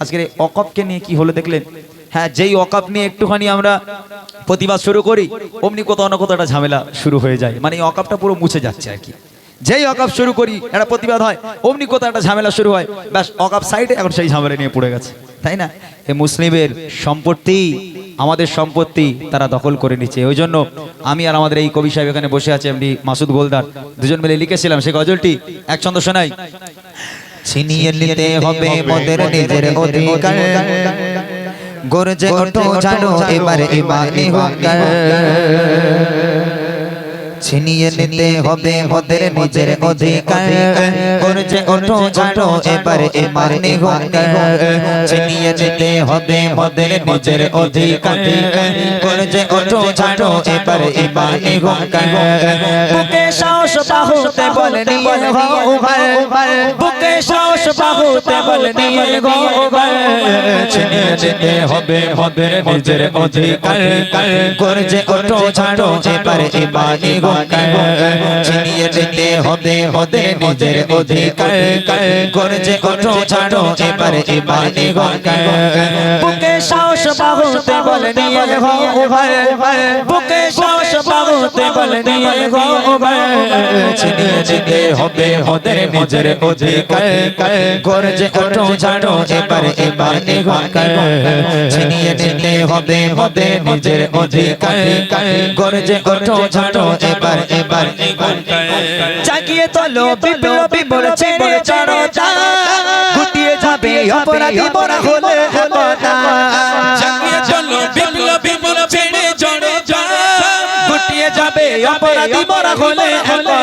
আজকের অকপকে নিয়ে কি হলো দেখলেন? হ্যাঁ যেই অকাপ নিয়ে একটুখানি আমরা প্রতিবাদ শুরু করি, অমনি কোথাও না কোথাও একটা ঝামেলা শুরু হয়ে যায়। মানে এই অকাপটা পুরো মুছে যাচ্ছে আর কি। যেই অকাপ শুরু করি, একটা প্রতিবাদ হয়, অমনি কোথাও একটা ঝামেলা শুরু হয়, ব্যাস অকাপ সাইডে এখন সেই ঝামেলা নিয়ে পড়ে গেছে। তাই না? এই মুসলিমের সম্পত্তি, আমাদের সম্পত্তি তারা দখল করে নিচ্ছে। ওই জন্য আমি আর আমাদের এই কবি সাহেব এখানে বসে আছে এমনি মাসুদ গোলদার দুজন মিলে লিখেছিলাম সেই গজলটি। এক ছন্দ শোনাই। ছিনিয়ে নিতে হবে মোদের নিজের অধিকার। গরজে ওঠো জানো এবারে ইমানি হুঙ্কার ছিনিয়ে নিতে হবে মোদের নিজের অধিকার। গরজে ওঠো জানো এবারে ইমানি হুঙ্কার ছিনিয়ে নিতে হবে মোদের নিজের অধিকার। গরজে ওঠো জানো এবারে ইমানি হুঙ্কার বুকে সাহস বাহুতে বলে নিয়ে হও ভাই সাহস বাহুতে বলে নিয়ে গোবর ছিনিয়ে নিতে হবে মোদের নিজের অধিকার। গরজে ওটো ছাড়ো এবারে ইমানি গোকার ছিনিয়ে নিতে হবে হবে নিজের অধিকার। গরজে ওটো ছাড়ো এবারে ইমানি গোকার বুকে সাহস বাহুতে বলে নিয়ে হও ভাই বুকে সাহস বাহুতে বলে নিয়ে গো ভাই ছিনিয়ে নিতে হবে মোদের নিজের অধিকার। গরজে ওঠো ছাড়ো এবারে ইমানি হুঙ্কার ছিনিয়ে নিতে হবে মোদের নিজের অধিকার। গরজে ওঠো ছাড়ো এবার এবার জাগিয়ে তোলো, বিপ্লবী বলছে চড়ো গুটিয়ে যাবে অপরাধী বড় হলে হতা জাগিয়ে চলো বিপ্লবী গুটিয়ে যাবে অপরাধী বড় হলে হতা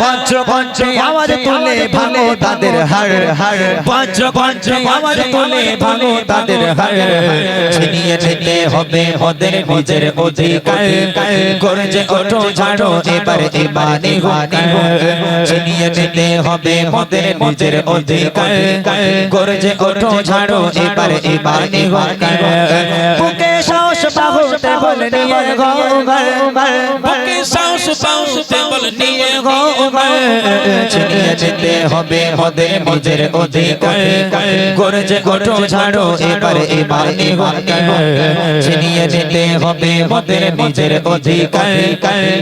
পঞ্চ পঞ্চ আওয়াজ তুলে ভাঙো তাদের হাড়। হাড়। পঞ্চ পঞ্চ আওয়াজ তুলে ভাঙো তাদের হাড়। ছিনিয়ে নিতে হবে ওদের নিজের অধিকার। গরজে ওঠো ঝাড়ো এবার ইমানি হুঙ্কার ছিনিয়ে নিতে হবে ওদের নিজের অধিকার। গরজে ওঠো ঝাড়ো এবার ইমানি বলে নিয়ে গো ঘর ঘর বুকে সাহস পাউতে বল নিয়ে গো ঘর ছিনিয়ে নিতে হবে ওদের নিজের অধিকার গরজে ওঠো ঝাড়ো এবার ইমানি হুঙ্কার ছিনিয়ে নিতে হবে ওদের নিজের অধিকার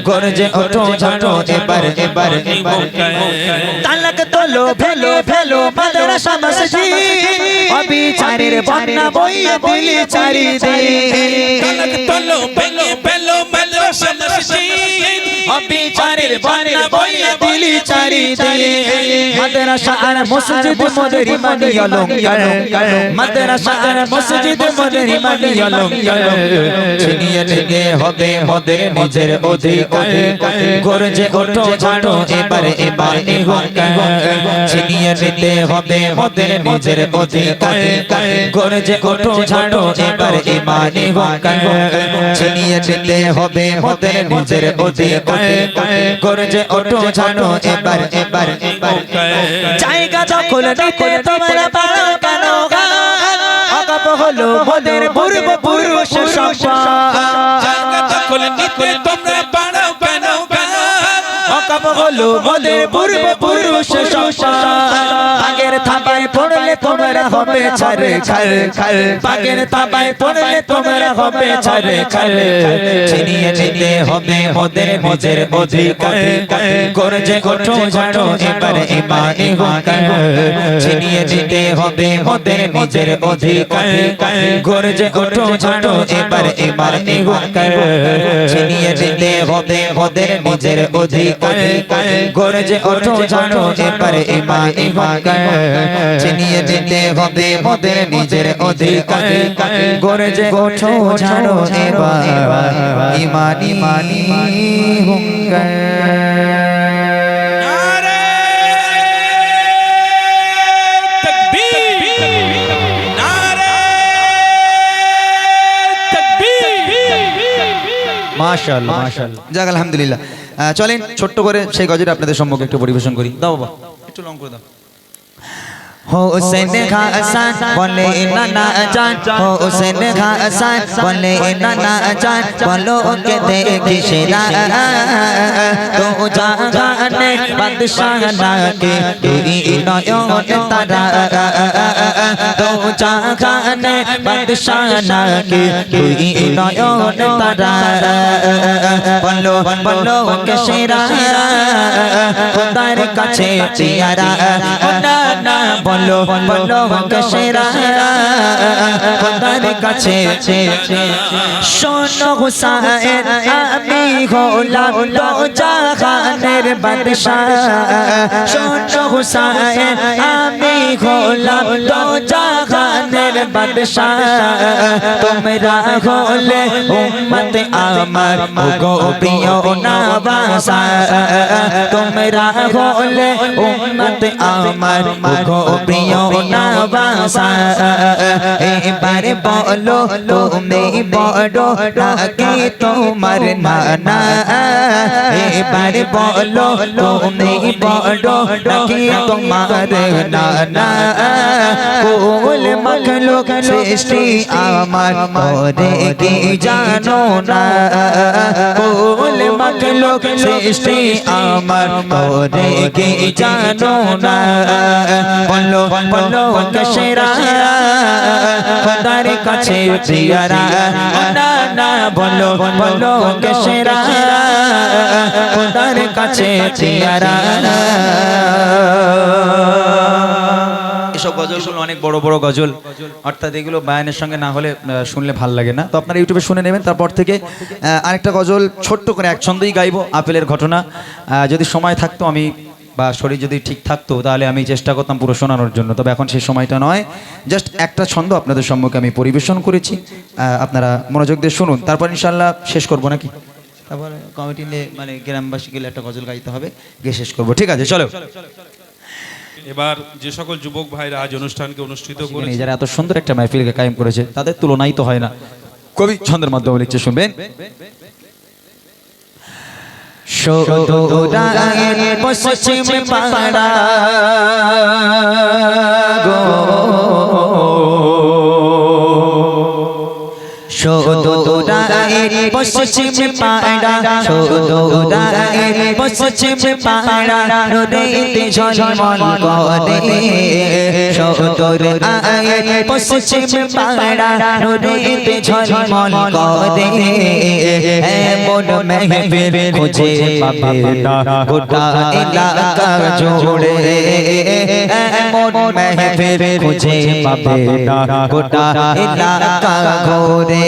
গরজে ওঠো ঝাড়ো এবার এবার এবার তালাক তোলো ভেলো ভেলো মাদ্রাসা মসজিদ অবিচারের বন্যা বইয়ে দিলি চারিদিক। তলো ভেলো পেল মাদ্রাসা মসজিদ অবিচারের বন্যা বইয়ে দিলি চারিদিক। মাদ্রাসা আর মসজিদ মদরি মানি অলঙ্কার। মাদ্রাসা আর মসজিদ মদরি মানি অলঙ্কার। ছিনিয়ে নিতে হবে মোদের নিজের অধিকার। গরজে ওঠো ঝাড়ো এবারে এবারে ছিনিয়ে হবে মোদের নিজের অধিকার। গরজে ওঠো ঝাড়ো এবার এবার এবার। জায়গা দখল নিতে তোমরা পারো কেন অগপ হলো মোদের পূর্ব পুরুষ জায়গা দখল নিতে তোমরা বাড়াও কেন অকাপ হলো মোদের পূর্ব পুরুষ থাবায় পড়লে তোমরা হবে, ছাড়ে, ছাড় ছাড়। পাগের থাবায় পড়লে তোমরা হবে, ছাড়ে, ছাড়। ছিনিয়ে নিতে হবে মোদের নিজের অধিকার। গরজে ওঠো ঝাড়ো এবারে ইমানি হুঙ্কার ছিনিয়ে নিতে হবে মোদের নিজের অধিকার। গরজে ওঠো ঝাড়ো এবারে ইমানি হুঙ্কার ছিনিয়ে নিতে হবে মোদের নিজের অধিকার। গরজে ওঠো ঝাড়ো এবারে ইমানি হুঙ্কার ছিনিয়ে নিতে হবে মোদের নিজের অধিকার গরজে ওঠো ঝাড়ো এবার। ইমানি মানি হুঙ্কার। মাশাআল্লাহ মাশাআল্লাহ। যাক আলহামদুলিল্লাহ। চলেন ছোট্ট করে সেই গজটা আপনাদের সম্মুখে একটু পরিবেশন করি। দাও বাবা। একটু লং করে দাও। হোসেন হাসান বলে নানা জান হোসেন হাসান বলে নানা জান বলো কে দেখি সেরা তো জাগানে বাদশাহ নাকে তুই নয়ন তারা তো জাগানে বাদশাহ নাকে তুই নয়ন তারা বলো বলো কে সেরা খোদার কাছে চিয়ারা না বলো বলো সেরা খোদার কাছে। শোনো হুসাইন আমি হলাম তো জাহানের বাদশাহ। শোনো হুসাইন আমি হলাম তো জাহানের বাদশাহ। তোমরা হলে উম্মত আমার। গো প্রিয় নবাসা তোমরা হলে উম্মত আমার। গো প্রিয় নবাসা এবারে বলো, তুমি বড় ডাকে তোমার নানা? এবারে বলো, তুমি বড় ডাকে তোমার নানা? কোল মখলো সৃষ্টি আমার করে কি জানো না? কোল মখলো সৃষ্টি আমার করে কি জানো না? বলো বলো কশরা, খোদার কাছে প্রিয়ারা না না বলো বলো কশরা, খোদার কাছে প্রিয়ারা। এসব গজলগুলো অনেক বড় বড় গজল। অর্থাৎ এগুলো বায়ানের সঙ্গে না হলে শুনলে ভালো লাগে না। তো আপনারা ইউটিউবে শুনে নেবেন তারপর থেকে আরেকটা গজল ছোট্ট করে এক ছন্দই গাইবো আপেলের ঘটনা। যদি সময় থাকতো আমি বা শরীর যদি ঠিক থাকতো তাহলে আমি চেষ্টা করতাম পুরো শোনানোর জন্য। তবে এখন সেই সময়টা নয়। জাস্ট একটা ছন্দ আপনাদের সম্মুখে আমি পরিবেশন করেছি। আপনারা মনোযোগ দিয়ে শুনুন। তারপর ইনশাল্লাহ শেষ করব নাকি? তারপরে কমিটি নিয়ে মানে গ্রামবাসী গেলে একটা গজল গাইতে হবে। গিয়ে শেষ করব। ঠিক আছে চলো। এবার যে সকল যুবক ভাইরা আজ অনুষ্ঠানকে অনুষ্ঠিত করে করেছে যারা এত সুন্দর একটা মাহফিলকে কায়েম করেছে তাদের তুলনাই তো হয় না। কবি ছন্দের মাধ্যমে লিখছে শুনবেন। পশ্চিম পাড়া গো। সদুরায়ের পশ্চিম পাড়া সদুরায়ের পশ্চিম পাড়া রোদেতে ঝলমল করে। সদুর পশ্চিম পাড়া রোদেতে ঝলমল করে। এমন মেহফিল খুঁজে পাবে না গোটা এলাকা জুড়ে এমন মেহফিল খুঁজে পাবে না গোটা এলাকা ঘুরে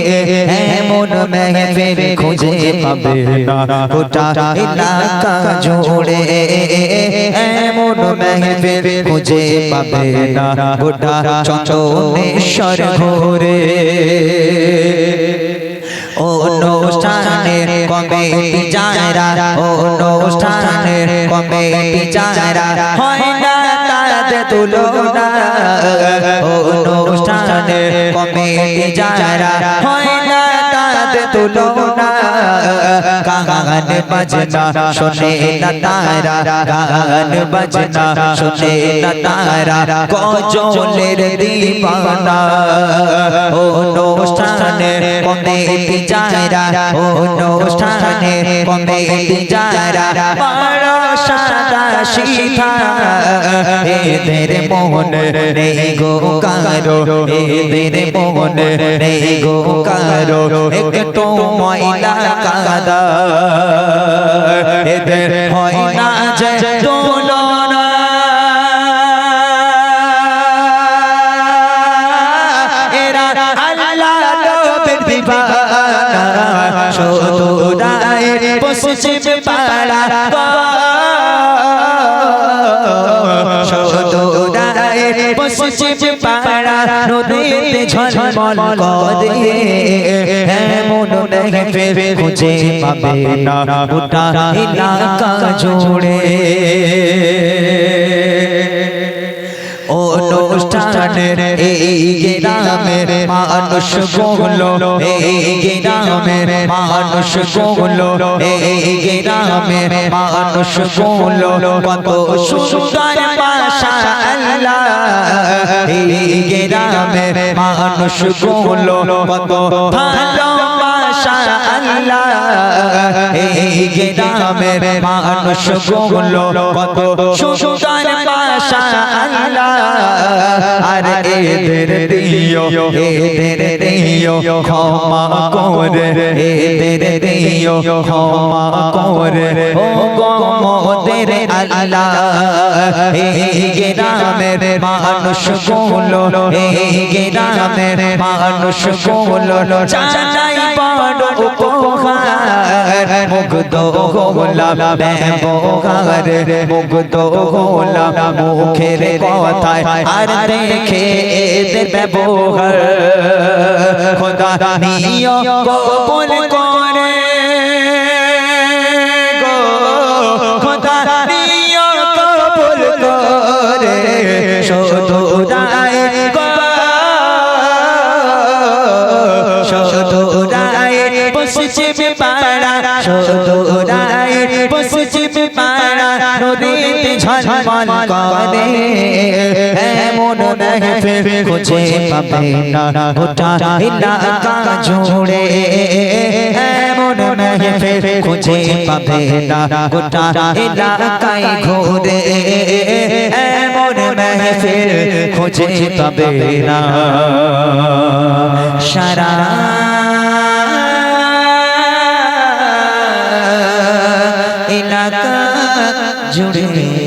এমন মেহফিল খুঁজে পাবে। না গোটা এলাকা জুড়ে এমন মেহফিল খুঁজে পাবে। না গোটা চন্দনেশ্বর ঘুরে। অনুষ্ঠানের কমিটি যারা অনুষ্ঠানের কমিটি যারা হয় না তাদের তুলনা। অনুষ্ঠানের কমিটি যারা হয় গান বাজনা, শোনে না তারা। গান বাজনা, শোনে না তারা। গজলের দিবানা, অনুষ্ঠানে কমিটি যারা, অনুষ্ঠানে কমিটি যারা। শিখা এদের মোহনে নেই গো কারও, এদের মোহনে নেই গো কারও, একটু ময়লা কাদা। এদের হয় না। এরা আল্লাহ ঝলমল করে। এমন মেহফিল খুঁজে পাবে। না গোটা এলাকা জুড়ে। অনুষ্ঠানের এই গ্রামের মানুষগুলো, এই গ্রামের মানুষগুলো, এই গ্রামের মানুষগুলো, কত সুন্দর পাশা আল্লাহ এই গ্রামের মানুষগুলো, কত ভালো আল্লাহ এই গ্রামের মানুষগুলো, কত সুন্দর পাশা আল্লাহ আর এদের দিও এদের দিও ক্ষমা করে এদের দিও ক্ষমা করে ও গমদের আল্লাহ এই গ্রামের মানুষগুলো এই গ্রামের মানুষগুলো জানাই বড় উপকার মুগ্ধ হলাম ব্যবহার মুগ্ধ হলাম মুখের কথায় আর দেখে এদের ব্যবহার খোদা নিয় কবুল করে গো শুধু পশ্চিম পাড়া নদীতে ঝলমল করে। এমন মেহফিল খুঁজে পাবে না গোটা এলাকা জুড়ে এমন মেহফিল খুঁজে পাবে না গোটা এলাকায় ঘুরে। এমন মেহফিল খুঁজে পাবে না। সারা জুড়ে